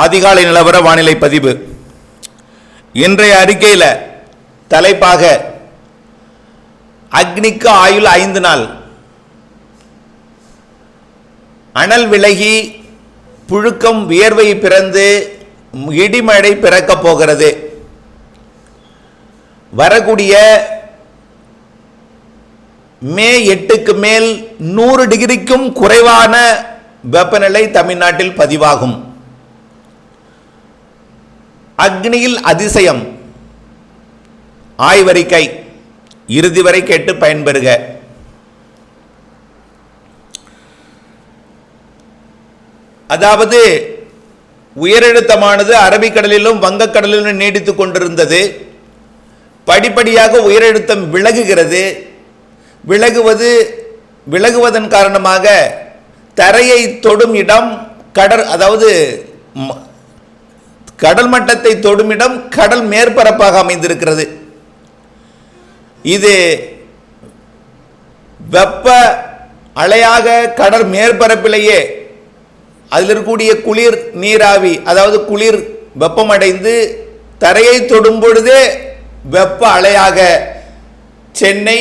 அதிகாலை நிலவர வானிலை பதிவு. இன்றைய அறிக்கையில் தலைப்பாக அக்னிக்கு ஆயுள் ஐந்து நாள். அனல் விலகி புழுக்கம் வியர்வை பிறந்து இடிமழை பிறக்கப் போகிறது. வரக்கூடிய மே எட்டுக்கு மேல் நூறு டிகிரிக்கும் குறைவான வெப்பநிலை தமிழ்நாட்டில் பதிவாகும். அக்னியில் அதிசயம். ஆய்வறிக்கை. இறுதி வரை கேட்டு பயன்பெறுக. அதாவது உயரழுத்தமானது அரபிக்கடலிலும் வங்கக்கடலிலும் நீடித்துக் கொண்டிருந்தது. படிப்படியாக உயரழுத்தம் விலகுகிறது. விலகுவது விலகுவதன் காரணமாக தரையை தொடும் இடம் கடல் அதாவது ம- கடல் மட்டத்தை தொடுமிடம் கடல் மேற்பரப்பாக அமைந்திருக்கிறது. இது வெப்ப அலையாக கடல் மேற்பரப்பிலேயே அதில் இருக்கக்கூடிய குளிர் நீராவி அதாவது குளிர் வெப்பமடைந்து தரையை தொடும் பொழுதே வெப்ப அலையாக சென்னை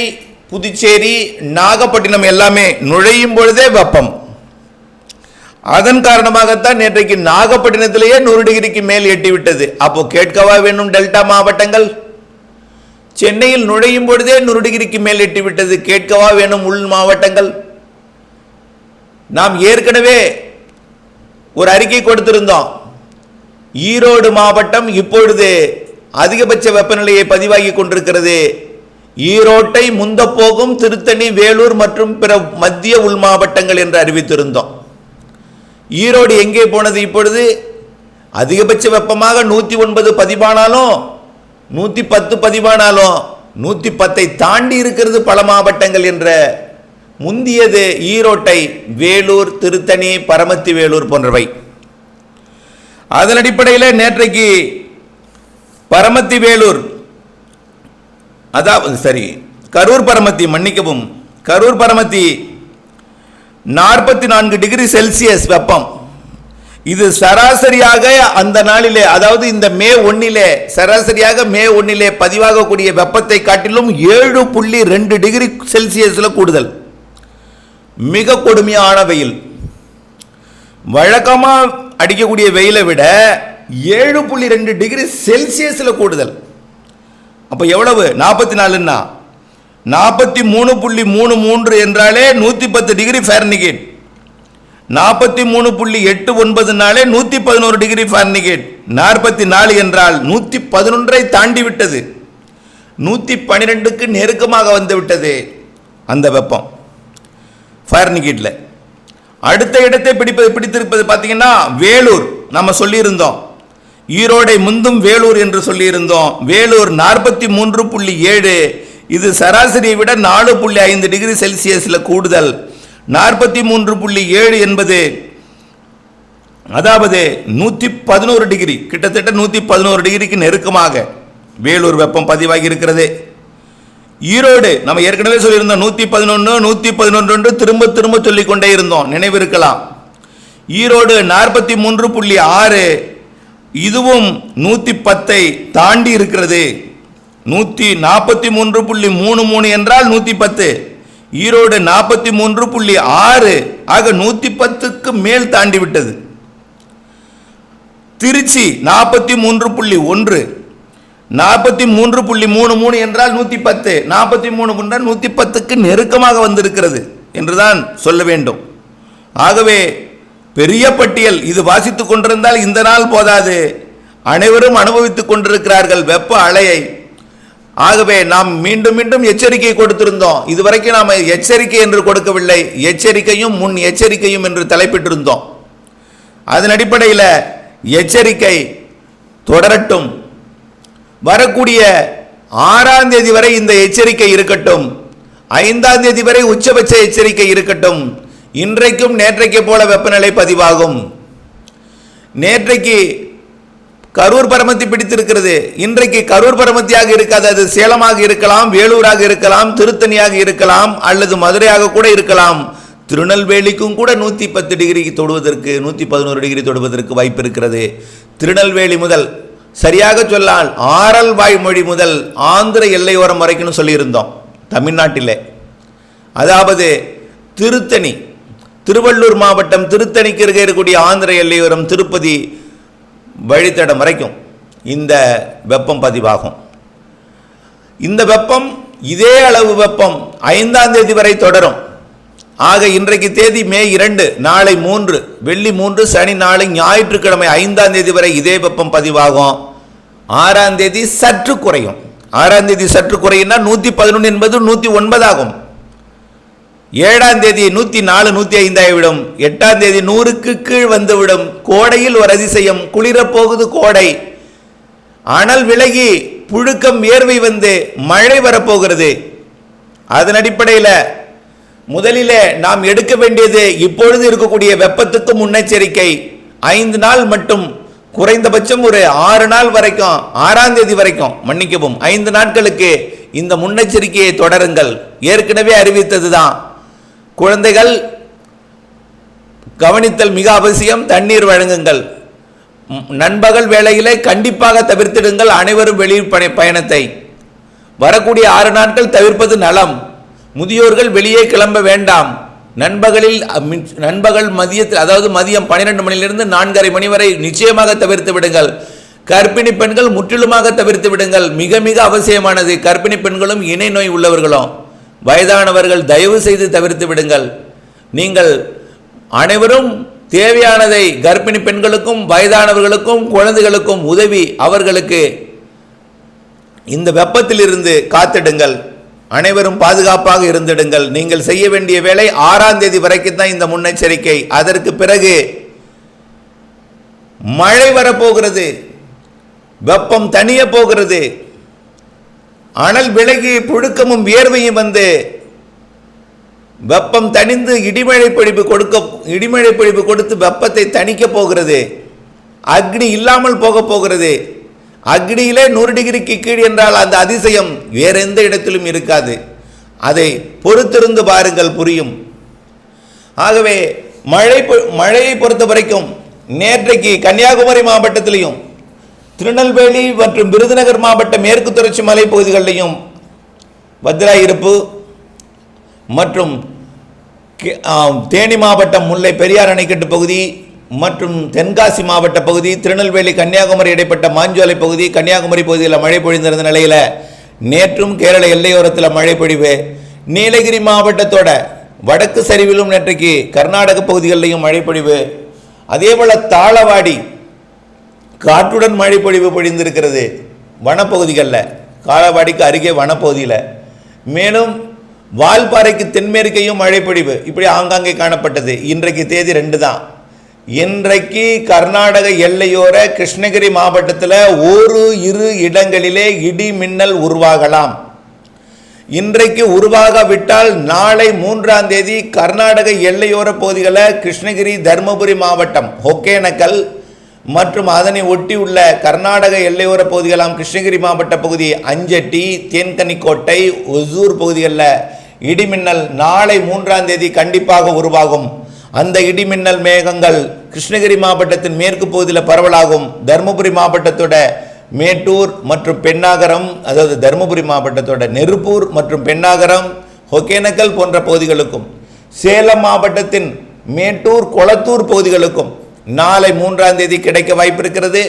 புதுச்சேரி நாகப்பட்டினம் எல்லாமே நுழையும் பொழுதே வெப்பம். அதன் காரணமாகத்தான் நேற்றைக்கு நாகப்பட்டினத்திலேயே நூறு டிகிரிக்கு மேல் எட்டிவிட்டது. அப்போ கேட்கவா வேணும் டெல்டா மாவட்டங்கள்? சென்னையில் நுழையும் பொழுதே நூறு டிகிரிக்கு மேல் எட்டிவிட்டது. கேட்கவா வேணும் உள் மாவட்டங்கள்? நாம் ஏற்கனவே ஒரு அறிக்கை கொடுத்திருந்தோம். ஈரோடு மாவட்டம் இப்பொழுது அதிகபட்ச வெப்பநிலையை பதிவாகி கொண்டிருக்கிறது. ஈரோட்டை முந்தப்போகும் திருத்தணி வேலூர் மற்றும் பிற மத்திய உள் மாவட்டங்கள் என்று அறிவித்திருந்தோம். ஈரோடு எங்கே போனது இப்பொழுது? அதிகபட்ச வெப்பமாக நூற்றி ஒன்பது பதிவானாலும் நூற்றி பத்து பதிவானாலும் நூற்றி பத்தை தாண்டி இருக்கிறது பல மாவட்டங்கள் என்ற முந்தியது ஈரோட்டை வேலூர் திருத்தணி பரமத்தி வேலூர் போன்றவை. அதன் அடிப்படையில் நேற்றைக்கு பரமத்தி வேலூர் அதாவது சரி கரூர் பரமத்தி மன்னிக்கவும் கரூர் பரமத்தி நாற்பத்தி நான்கு டிகிரி செல்சியஸ் வெப்பம். இது சராசரியாக அந்த நாளிலே அதாவது இந்த மே ஒன்னிலே சராசரியாக மே ஒன்னிலே பதிவாகக்கூடிய வெப்பத்தை காட்டிலும் ஏழு புள்ளி ரெண்டு டிகிரி செல்சியஸில் கூடுதல். மிக கொடுமையான வெயில். வழக்கமாக அடிக்கக்கூடிய வெயிலை விட ஏழு புள்ளி ரெண்டு டிகிரி செல்சியஸில் கூடுதல். அப்போ எவ்வளவு? நாற்பத்தி நாலுன்னா நாற்பத்தி மூணு புள்ளி மூணு மூன்று என்றாலே நூற்றி பத்து டிகிரி ஃபேர்னிகேட் நாற்பத்தி மூணு புள்ளி எட்டு ஒன்பதுனாலே நூற்றி பதினோரு டிகிரி ஃபேர்னிகேட் நாற்பத்தி நாலு என்றால் நூற்றி பதினொன்றை தாண்டி விட்டது நூற்றி பன்னிரெண்டுக்கு நெருக்கமாக வந்து விட்டது அந்த வெப்பம். ஃபேர்னிகேட்டில் அடுத்த இடத்தை பிடிப்பது பிடித்திருப்பது பார்த்தீங்கன்னா வேலூர். நம்ம சொல்லியிருந்தோம். ஈரோடை முந்தும் வேலூர் என்று சொல்லியிருந்தோம். வேலூர் நாற்பத்தி மூன்று புள்ளி ஏழு இது சராசரியை விட நாலு புள்ளி ஐந்து டிகிரி செல்சியஸில் கூடுதல். நாற்பத்தி மூன்று புள்ளி ஏழு என்பது அதாவது நூற்றி பதினோரு டிகிரி கிட்டத்தட்ட நூற்றி பதினோரு டிகிரிக்கு நெருக்கமாக வேலூர் வெப்பம் பதிவாகி இருக்கிறது. ஈரோடு நம்ம ஏற்கனவே சொல்லியிருந்தோம் நூற்றி பதினொன்று நூற்றி பதினொன்று திரும்ப திரும்ப சொல்லிக் கொண்டே இருந்தோம் நினைவிருக்கலாம் ஈரோடு நாற்பத்தி மூன்று புள்ளி ஆறு இதுவும் நூற்றி பத்தை தாண்டி இருக்கிறது. நூற்றி நாற்பத்தி மூன்று புள்ளி மூணு மூணு என்றால் நூற்றி பத்து. ஈரோடு நாற்பத்தி மூன்று புள்ளி ஆறு ஆக நூற்றி பத்துக்கு மேல் தாண்டி விட்டது திருச்சி நாற்பத்தி மூன்று புள்ளி ஒன்று. நாற்பத்தி மூன்று புள்ளி மூணு மூணு என்றால் நூற்றி பத்து. நாற்பத்தி மூணு என்றால் நூற்றி பத்துக்கு நெருக்கமாக வந்திருக்கிறது என்றுதான் சொல்ல வேண்டும். ஆகவே பெரிய பட்டியல் இது வாசித்துக் கொண்டிருந்தால் இந்த நாள் போதாது. அனைவரும் அனுபவித்துக் கொண்டிருக்கிறார்கள் வெப்ப அலையை. ஆகவே நாம் மீண்டும் மீண்டும் எச்சரிக்கை கொடுத்திருந்தோம். இதுவரைக்கும் நாம் எச்சரிக்கை என்று கொடுக்கவில்லை. எச்சரிக்கையும் முன் எச்சரிக்கையும் என்று தலைப்பிட்டிருந்தோம். அதன் அடிப்படையில் எச்சரிக்கை தொடரட்டும். வரக்கூடிய ஆறாம் தேதி வரை இந்த எச்சரிக்கை இருக்கட்டும். ஐந்தாம் தேதி வரை உச்சபட்ச எச்சரிக்கை இருக்கட்டும். இன்றைக்கும் நேற்றைக்கு போல வெப்பநிலை பதிவாகும். நேற்றைக்கு கரூர் பரமத்தி பிடித்திருக்கிறது. இன்றைக்கு கரூர் பரமத்தியாக இருக்காது. அது சேலமாக இருக்கலாம் வேலூராக இருக்கலாம் திருத்தணியாக இருக்கலாம் அல்லது மதுரையாக கூட இருக்கலாம். திருநெல்வேலிக்கும் கூட நூற்றி பத்து டிகிரி தொடுவதற்கு நூற்றி பதினோரு டிகிரி தொடுவதற்கு வாய்ப்பு இருக்கிறது. திருநெல்வேலி முதல் சரியாக சொல்லால் ஆரல் வாய்மொழி முதல் ஆந்திர எல்லையோரம் வரைக்கும் சொல்லியிருந்தோம் தமிழ்நாட்டிலே. அதாவது திருத்தணி திருவள்ளூர் மாவட்டம் திருத்தணிக்கு இருக்கக்கூடிய ஆந்திர எல்லையோரம் திருப்பதி வழித்தடம் வரைக்கும் இந்த வெப்பம் பதிவாகும். இந்த வெப்பம் இதே அளவு வெப்பம் ஐந்தாம் தேதி வரை தொடரும். ஆக இன்றைக்கு தேதி மே இரண்டு நாளை மூன்று வெள்ளி மூன்று சனி நாளை ஞாயிற்றுக்கிழமை ஐந்தாம் தேதி வரை இதே வெப்பம் பதிவாகும். ஆறாம் தேதி சற்று குறையும். ஆறாம் தேதி சற்று குறையும்னா நூற்றி பதினொன்று என்பது நூற்றி ஒன்பதாகும். ஏழாம் தேதி நூற்றி நாலு நூற்றி ஐந்தாகிவிடும் எட்டாம் தேதி நூறுக்கு கீழ் வந்துவிடும். கோடையில் ஒரு அதிசயம் குளிரப் போகுது கோடை. அனல் விலகி புழுக்கம் வியர்வை வந்து மழை வரப்போகிறது. அதன் அடிப்படையில் முதலிலே நாம் எடுக்க வேண்டியது இப்பொழுது இருக்கக்கூடிய வெப்பத்துக்கு முன்னெச்சரிக்கை. ஐந்து நாள் மட்டும் குறைந்தபட்சம் ஒரு ஆறு நாள் வரைக்கும் ஆறாம் தேதி வரைக்கும் மன்னிக்கவும். ஐந்து நாட்களுக்கு இந்த முன்னெச்சரிக்கையை தொடருங்கள். ஏற்கனவே அறிவித்தது தான் குழந்தைகள் கவனித்தல் மிக அவசியம் தண்ணீர் வழங்குங்கள். நண்பகல் வேளையிலே கண்டிப்பாக தவிர்த்திடுங்கள் அனைவரும் வெளியூர் பணி பயணத்தை. வரக்கூடிய ஆறு நாட்கள் தவிர்ப்பது நலம். முதியோர்கள் வெளியே கிளம்ப வேண்டாம். நண்பகலில் நண்பகல் மதியத்தில் அதாவது மதியம் பன்னிரெண்டு மணியிலிருந்து நான்கரை மணி வரை நிச்சயமாக தவிர்த்து விடுங்கள். கர்ப்பிணி பெண்கள் முற்றிலுமாக தவிர்த்து விடுங்கள். மிக மிக அவசியமானது. கர்ப்பிணி பெண்களும் இணை நோய் உள்ளவர்களும். வயதானவர்கள் தயவு செய்து தவிர்த்து விடுங்கள். நீங்கள் அனைவரும் தேவையானதை கர்ப்பிணி பெண்களுக்கும் வயதானவர்களுக்கும் குழந்தைகளுக்கும் உதவி அவர்களுக்கு இந்த வெப்பத்திலிருந்து காத்திடுங்கள். அனைவரும் பாதுகாப்பாக இருந்திடுங்கள். நீங்கள் செய்ய வேண்டிய வேலை ஆறாம் தேதி வரைக்கும் தான் இந்த முன்னெச்சரிக்கை. அதற்கு பிறகு மழை வரப்போகிறது. வெப்பம் தனிய போகிறது. அனல் விலகி புழுக்கமும் வியர்வையும் வந்து வெப்பம் தணிந்து இடிமழை பொழிவு கொடுக்க இடிமழை பொழிவு கொடுத்து வெப்பத்தை தணிக்க போகிறது. அக்னி இல்லாமல் போக போகிறது. அக்னியிலே நூறு டிகிரிக்கு கீழ் என்றால் அந்த அதிசயம் வேற எந்த இடத்திலும் இருக்காது. அதை பொறுத்திருந்து பாருங்கள் புரியும். ஆகவே மழை பொ- மழையை பொறுத்த வரைக்கும் நேற்றைக்கு கன்னியாகுமரி மாவட்டத்திலையும் திருநெல்வேலி மற்றும் விருதுநகர் மாவட்ட மேற்கு தொடர்ச்சி மலை பகுதிகளிலையும் வஜ்ராயிருப்பு மற்றும் கே- தேனி மாவட்டம் முல்லை பெரியார் அணைக்கட்டு பகுதி மற்றும் தென்காசி மாவட்ட பகுதி திருநெல்வேலி கன்னியாகுமரி இடைப்பட்ட மாஞ்சோலை பகுதி கன்னியாகுமரி பகுதியில் மழை பொழிந்திருந்த நிலையில் நேற்றும் கேரள எல்லையோரத்தில் மழை பொழிவு. நீலகிரி மாவட்டத்தோட வடக்கு சரிவிலும் நேற்றைக்கு கர்நாடக பகுதிகளிலையும் மழை பொழிவு. அதேபோல் தாளவாடி காற்றுடன் மழைப்பொழிவு பொழிந்திருக்கிறது. வனப்பகுதிகளில். காலவாடிக்கு அருகே வனப்பகுதியில். மேலும் வால்பாறைக்கு தென்மேற்கையும் மழைப்பொழிவு. இப்படி ஆங்காங்கே காணப்பட்டது. இன்றைக்கு தேதி ரெண்டு தான். இன்றைக்கு கர்நாடக எல்லையோர கிருஷ்ணகிரி மாவட்டத்தில் ஒரு இரு இடங்களிலே இடி மின்னல் உருவாகலாம். இன்றைக்கு உருவாகாவிட்டால் நாளை மூன்றாம் தேதி கர்நாடக எல்லையோர பகுதிகளில் கிருஷ்ணகிரி தருமபுரி மாவட்டம் ஒகேனக்கல் மற்றும் அதனை ஒட்டியுள்ள கர்நாடக எல்லையோர பகுதிகளாம் கிருஷ்ணகிரி மாவட்ட பகுதி அஞ்சட்டி தேன்கனிக்கோட்டை ஒசூர் பகுதிகளில் இடிமின்னல் நாளை மூன்றாம் தேதி கண்டிப்பாக உருவாகும். அந்த இடிமின்னல் மேகங்கள் கிருஷ்ணகிரி மாவட்டத்தின் மேற்கு பகுதியில் பரவலாகும். தருமபுரி மாவட்டத்தோட மேட்டூர் மற்றும் பெண்ணாகரம் அதாவது தருமபுரி மாவட்டத்தோட நெருப்பூர் மற்றும் பெண்ணாகரம் ஒகேனக்கல் போன்ற பகுதிகளுக்கும் சேலம் மாவட்டத்தின் மேட்டூர் கொளத்தூர் பகுதிகளுக்கும் நாளை மூன்றாம் தேதி கிடைக்க வாய்ப்பிருக்கிறது.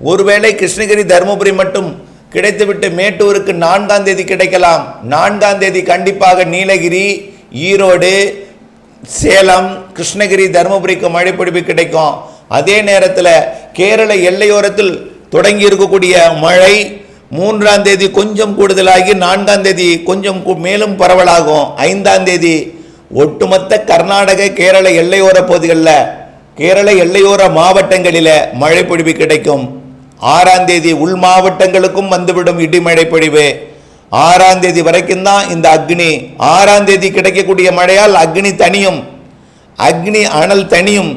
ஒருவேளை கிருஷ்ணகிரி தருமபுரி மட்டும் கிடைத்துவிட்டு மேட்டூருக்கு நான்காம் தேதி கிடைக்கலாம். நான்காம் தேதி கண்டிப்பாக நீலகிரி ஈரோடு சேலம் கிருஷ்ணகிரி தருமபுரிக்கு மழைப்பிடிப்பு கிடைக்கும். அதே நேரத்தில் கேரள எல்லையோரத்தில் தொடங்கி இருக்கக்கூடிய மழை மூன்றாம் தேதி கொஞ்சம் கூடுதலாகி நான்காம் தேதி கொஞ்சம் மேலும் பரவலாகும். ஐந்தாம் தேதி ஒட்டுமொத்த கர்நாடக கேரள எல்லையோர பகுதிகளில் கேரள எல்லையோர மாவட்டங்களில் மழை பொழிவு கிடைக்கும். ஆறாம் தேதி உள் மாவட்டங்களுக்கும் வந்துவிடும் இடிமழை பொழிவு ஆறாம் தேதி வரைக்கும் தான் இந்த அக்னி ஆறாம் தேதி கிடைக்கக்கூடிய மழையால் அக்னி தனியும் அக்னி அனல் தனியும்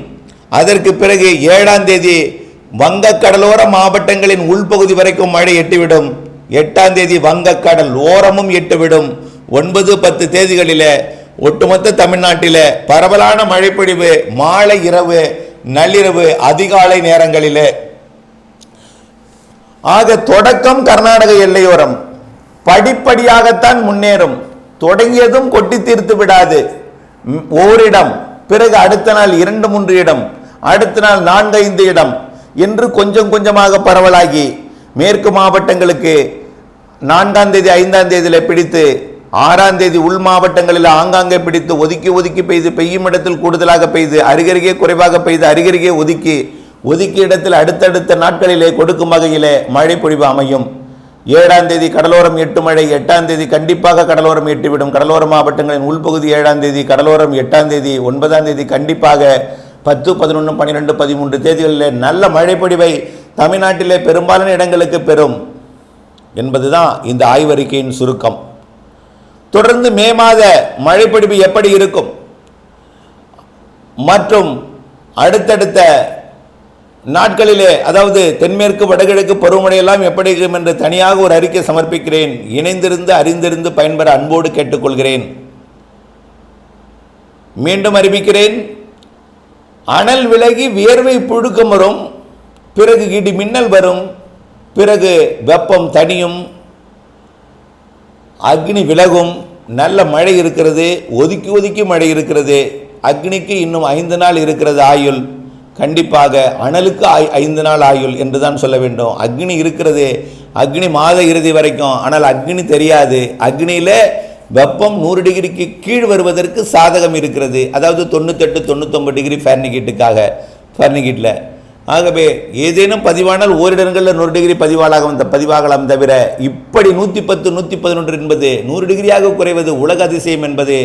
அதற்கு பிறகு ஏழாம் தேதி வங்கக்கடலோர மாவட்டங்களின் உள்பகுதி வரைக்கும் மழை எட்டிவிடும். எட்டாம் தேதி வங்கக்கடல் ஓரமும் எட்டுவிடும். ஒன்பது பத்து தேதிகளில் ஒட்டுமொத்த தமிழ்நாட்டில் பரவலான மழைப்பொழிவு மாலை இரவு நள்ளிரவு அதிகாலை நேரங்களில். ஆக தொடக்கம் கர்நாடக எல்லையோரம். படிப்படியாகத்தான் முன்னேறும். தொடங்கியதும் கொட்டி தீர்த்து விடாது. ஓரிடம் பிறகு அடுத்த நாள் இரண்டு மூன்று இடம் அடுத்த நாள் நான்கு ஐந்து இடம் என்று கொஞ்சம் கொஞ்சமாக பரவலாகி மேற்கு மாவட்டங்களுக்கு நான்காம் தேதி ஐந்தாம் தேதியில் பிடித்து ஆறாம் தேதி உள் மாவட்டங்களில் ஆங்காங்கே பிடித்து ஒதுக்கி ஒதுக்கி பெய்து பெய்யும் இடத்தில் கூடுதலாக பெய்து அருகருகே குறைவாக பெய்து அருகருகே ஒதுக்கி ஒதுக்கிய இடத்தில் அடுத்தடுத்த நாட்களிலே கொடுக்கும் வகையிலே மழை பொழிவு அமையும். ஏழாம் தேதி கடலோரம் எட்டு மழை எட்டாம் தேதி கண்டிப்பாக கடலோரம் எட்டிவிடும். கடலோர மாவட்டங்களின் உள்பகுதி ஏழாம் தேதி கடலோரம் எட்டாம் தேதி ஒன்பதாம் தேதி கண்டிப்பாக பத்து பதினொன்று பன்னிரெண்டு பதிமூன்று தேதிகளிலே நல்ல மழை பொழிவை தமிழ்நாட்டிலே பெரும்பாலான இடங்களுக்கு பெறும் என்பதுதான் இந்த ஆய்வறிக்கையின் சுருக்கம். தொடர்ந்து மே மாத மழைப்பிடிப்பு எப்படி இருக்கும்? மற்றும் அடுத்தடுத்த நாட்களிலே அதாவது தென்மேற்கு வடகிழக்கு பருவமழை எல்லாம் எப்படி இருக்கும் என்று தனியாக ஒரு அறிக்கை சமர்ப்பிக்கிறேன். இணைந்திருந்து அறிந்திருந்து பயன்பெற அன்போடு கேட்டுக்கொள்கிறேன். மீண்டும் அறிவிக்கிறேன். அனல் விலகி வியர்வை புழுக்கம் வரும். பிறகு இடி மின்னல் வரும். பிறகு வெப்பம் தனியும் அக்னி விலகும். நல்ல மழை இருக்கிறது ஒதுக்கி ஒதுக்கி மழை இருக்கிறது அக்னிக்கு இன்னும் ஐந்து நாள் இருக்கிறது ஆயுள். கண்டிப்பாக அனலுக்கு ஐந்து நாள் ஆயுள் என்று தான் சொல்ல வேண்டும். அக்னி இருக்கிறது அக்னி மாத இறுதி வரைக்கும். ஆனால் அக்னி தெரியாது. அக்னியில் வெப்பம் நூறு டிகிரிக்கு கீழ் வருவதற்கு சாதகம் இருக்கிறது. அதாவது தொண்ணூத்தெட்டு தொண்ணூத்தொம்பது டிகிரி ஃபேர்னிகீட்டுக்காக ஃபேர்னிகீட்டில் ஆகவே ஏதேனும் பதிவானால் ஓரிடங்களில் நூறு டிகிரி பதிவாளாக வந்த பதிவாகலாம் தவிர இப்படி நூற்றி பத்து நூற்றி பதினொன்று என்பது நூறு டிகிரியாக குறைவது உலக அதிசயம் என்பது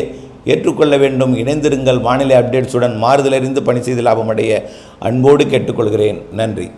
ஏற்றுக்கொள்ள வேண்டும். இணைந்திருங்கள் வானிலை அப்டேட்ஸுடன் மாறுதலறிந்து பணி செய்து லாபமடைய அன்போடு கேட்டுக்கொள்கிறேன். நன்றி.